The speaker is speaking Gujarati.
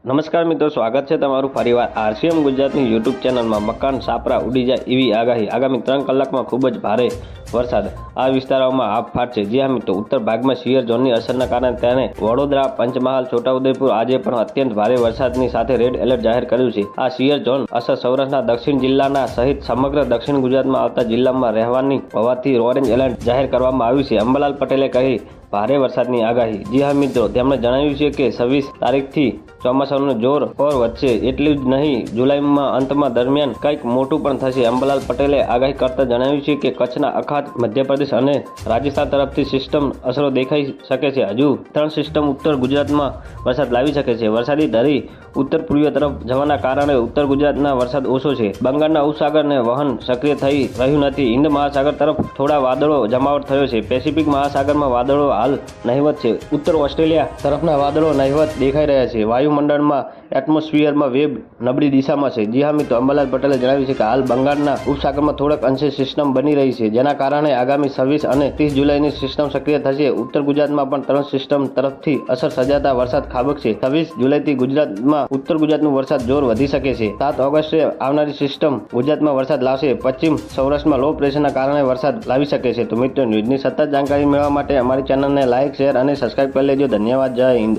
નમસ્કાર મિત્રો, સ્વાગત છે તમારું ફરીવાર આરસીએમ ગુજરાતની યુટ્યુબ ચેનલમાં. મકાન સાપરા ઉડી જાય એવી આગાહી. આગામી ત્રણ કલાકમાં ખૂબ જ ભારે વરસાદ આ વિસ્તારોમાં આપ ફાટશે. જી મિત્રો, ઉત્તર ભાગમાં શિયર ઝોનની અસરના કારણે તેને વડોદરા, પંચમહાલ, છોટાઉદેપુર આજે પણ અત્યંત ભારે વરસાદની સાથે રેડ એલર્ટ જાહેર કર્યું છે. આ શિયર ઝોન અસર સૌરાષ્ટ્રના દક્ષિણ જિલ્લાના સહિત સમગ્ર દક્ષિણ ગુજરાતમાં આવતા જિલ્લામાં રહેવાની હોવાથી ઓરેન્જ એલર્ટ જાહેર કરવામાં આવ્યું છે. અંબાલાલ પટેલે કહી, ભારે વરસાદની આગાહી. જી હા મિત્રો, તેમણે જણાવ્યું છે કે છવ્વીસ તારીખથી ચોમાસાનું જોર ઓર વધશે. એટલું જ નહીં, જુલાઈમાં અંતમાં દરમિયાન કંઈક મોટું પણ થશે. અંબાલાલ પટેલે આગાહી કરતા જણાવ્યું છે કે કચ્છના અખાત મધ્યપ્રદેશ અને રાજસ્થાન તરફથી સિસ્ટમ અસરો દેખાઈ શકે છે. હજુ ત્રણ સિસ્ટમ ઉત્તર ગુજરાતમાં વરસાદ લાવી શકે છે. વરસાદી ધરી ઉત્તર પૂર્વીય તરફ જવાના કારણે ઉત્તર ગુજરાતના વરસાદ ઓછો છે. બંગાળના ઉપસાગરને વહન સક્રિય થઈ રહ્યું નથી. હિન્દ મહાસાગર તરફ થોડા વાદળો જમાવટ થયો છે. પેસિફિક મહાસાગરમાં વાદળો હાલ નહિવત છે. ઉત્તર ઓસ્ટ્રેલિયા તરફના વાદળો નહિવત દેખાઈ રહ્યા છે. વાયુમંડળમાં એટમોસ્ફિયરમાં વેબ નબળી દિશામાં છે. જી હા, મિત્રો, અંબાલાલ પટેલે જણાવ્યું છે કે હાલ બંગાળના ઉપસાગરમાં થોડાક અંશે સિસ્ટમ બની રહી છે, જેના કારણે આગામી છવ્વીસ અને ત્રીસ જુલાઈની સિસ્ટમ સક્રિય થશે. ઉત્તર ગુજરાતમાં પણ ત્રણ સિસ્ટમ તરફથી અસર સર્જાતા વરસાદ ખાબકશે છવ્વીસ જુલાઈથી ગુજરાતમાં ઉત્તર ગુજરાતનું વરસાદ જોર વધી શકે છે. સાત ઓગસ્ટે આવનારી સિસ્ટમ ગુજરાતમાં વરસાદ લાવશે. પશ્ચિમ સૌરાષ્ટ્રમાં લો પ્રેશરના કારણે વરસાદ લાવી શકે છે. તો મિત્રો, ન્યૂઝની સતત જાણકારી મેળવવા માટે અમારી ચેનલને લાઇક શેર અને સબસ્ક્રાઇબ કરી લેજો. ધન્યવાદ. જય હિન્દ.